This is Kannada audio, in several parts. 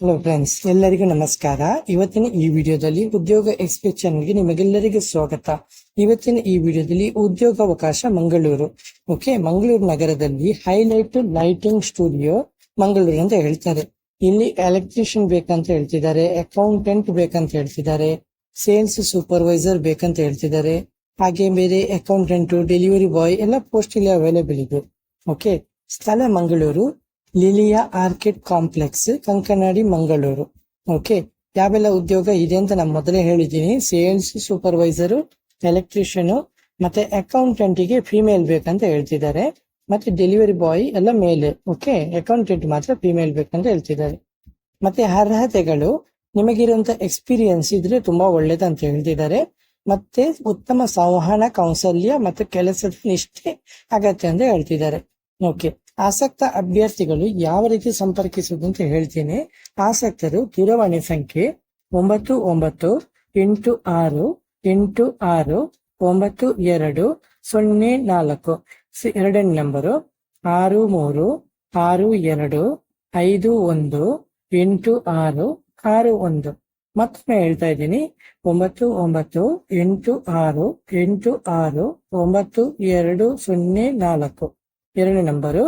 ಹಲೋ ಫ್ರೆಂಡ್ಸ್ ಎಲ್ಲರಿಗೂ ನಮಸ್ಕಾರ. ಇವತ್ತಿನ ಈ ವಿಡಿಯೋದಲ್ಲಿ ಉದ್ಯೋಗ ಎಕ್ಸ್ಪ್ರೆಸ್ ಚಾನಲ್ಗೆ ನಿಮಗೆಲ್ಲರಿಗೂ ಸ್ವಾಗತ. ಇವತ್ತಿನ ಈ ವಿಡಿಯೋದಲ್ಲಿ ಉದ್ಯೋಗಾವಕಾಶ ಮಂಗಳೂರು. ಓಕೆ ಮಂಗಳೂರು ನಗರದಲ್ಲಿ ಹೈಲೈಟ್ ಲೈಟಿಂಗ್ ಸ್ಟುಡಿಯೋ ಮಂಗಳೂರು ಅಂತ ಹೇಳ್ತಾರೆ. ಇಲ್ಲಿ ಎಲೆಕ್ಟ್ರಿಷಿಯನ್ ಬೇಕಂತ ಹೇಳ್ತಿದ್ದಾರೆ ಅಕೌಂಟೆಂಟ್ ಬೇಕಂತ ಹೇಳ್ತಿದ್ದಾರೆ ಸೇಲ್ಸ್ ಸೂಪರ್ವೈಸರ್ ಬೇಕಂತ ಹೇಳ್ತಿದ್ದಾರೆ. ಹಾಗೆ ಬೇರೆ ಅಕೌಂಟೆಂಟ್ ಡೆಲಿವರಿ ಬಾಯ್ ಎಲ್ಲ ಪೋಸ್ಟ್ ಇಲ್ಲಿ ಅವೈಲೇಬಲ್ ಇದೆ. ಓಕೆ ಸ್ಥಳ Mangaluru, Lilia Orchid Complex, Kankanadi Mangaluru. Okay, ಯಾವೆಲ್ಲ ಉದ್ಯೋಗ ಇದೆ ಅಂತ ನಾನು ಮೊದಲೇ ಹೇಳಿದ್ದೀನಿ. ಸೇಲ್ಸ್ ಸೂಪರ್ವೈಸರು, ಎಲೆಕ್ಟ್ರಿಷಿಯನ್, ಮತ್ತೆ ಅಕೌಂಟೆಂಟ್ಗೆ ಫಿಮೇಲ್ ಬೇಕಂತ ಹೇಳ್ತಿದ್ದಾರೆ. ಮತ್ತೆ ಡೆಲಿವರಿ ಬಾಯ್ ಎಲ್ಲ ಮೇಲೆ, ಓಕೆ? ಅಕೌಂಟೆಂಟ್ ಮಾತ್ರ ಫಿಮೇಲ್ ಬೇಕಂತ ಹೇಳ್ತಿದ್ದಾರೆ. ಮತ್ತೆ ಅರ್ಹತೆಗಳು, ನಿಮಗಿರುವಂತ ಎಕ್ಸ್ಪೀರಿಯನ್ಸ್ ಇದ್ರೆ ತುಂಬಾ ಒಳ್ಳೇದಂತ ಹೇಳ್ತಿದ್ದಾರೆ. ಮತ್ತೆ ಉತ್ತಮ ಸಂವಹನ ಕೌಶಲ್ಯ ಮತ್ತು ಕೆಲಸದ ನಿಷ್ಠೆ ಅಗತ್ಯ ಅಂತ ಹೇಳ್ತಿದ್ದಾರೆ. ಓಕೆ. ಆಸಕ್ತ ಅಭ್ಯರ್ಥಿಗಳು ಯಾವ ರೀತಿ ಸಂಪರ್ಕಿಸುವುದು ಅಂತ ಹೇಳ್ತೀನಿ. ಆಸಕ್ತರು ದೂರವಾಣಿ ಸಂಖ್ಯೆ ಒಂಬತ್ತು ಒಂಬತ್ತು ಎಂಟು ಆರು ಎಂಟು ಆರು ಒಂಬತ್ತು ಎರಡು ಸೊನ್ನೆ ನಾಲ್ಕು. ಎರಡನೇ ನಂಬರು ಆರು ಮೂರು ಆರು ಎರಡು ಐದು ಒಂದು ಎಂಟು ಆರು ಆರು ಒಂದು. ಮತ್ತೊಮ್ಮೆ ಹೇಳ್ತಾ ಇದ್ದೀನಿ. ಒಂಬತ್ತು ಒಂಬತ್ತು ಎಂಟು ಆರು ಎಂಟು ಆರು ಒಂಬತ್ತು ಎರಡು ಸೊನ್ನೆ ನಾಲ್ಕು. ಎರಡನೇ ನಂಬರು,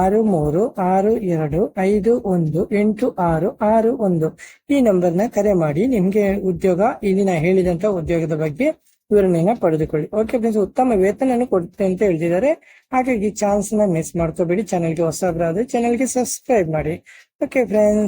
ಆರು, ಮೂರು, ಆರು, ಎರಡು, ಐದು, ಒಂದು, ಎಂಟು, ಆರು ಆರು, ಒಂದು. ಈ ನಂಬರ್ನ ಕರೆ ಮಾಡಿ ನಿಮ್ಗೆ ಉದ್ಯೋಗ, ಇಲ್ಲಿ ನಾ ಹೇಳಿದಂತ ಉದ್ಯೋಗದ ಬಗ್ಗೆ ವಿವರಣೆಯನ್ನ ಪಡೆದುಕೊಳ್ಳಿ. ಓಕೆ ಫ್ರೆಂಡ್ಸ್ ಉತ್ತಮ ವೇತನ ಕೊಡುತ್ತೆ ಅಂತ ಹೇಳ್ತಿದ್ದಾರೆ. ಹಾಗಾಗಿ ಚಾನ್ಸ್ನ ಮಿಸ್ ಮಾಡ್ಕೋಬೇಡಿ ಚಾನೆಲ್ಗೆ ಹೊಸಬ್ರಾದ್ರೆ ಚಾನೆಲ್ಗೆ ಸಬ್ಸ್ಕ್ರೈಬ್ ಮಾಡಿ. Okay friends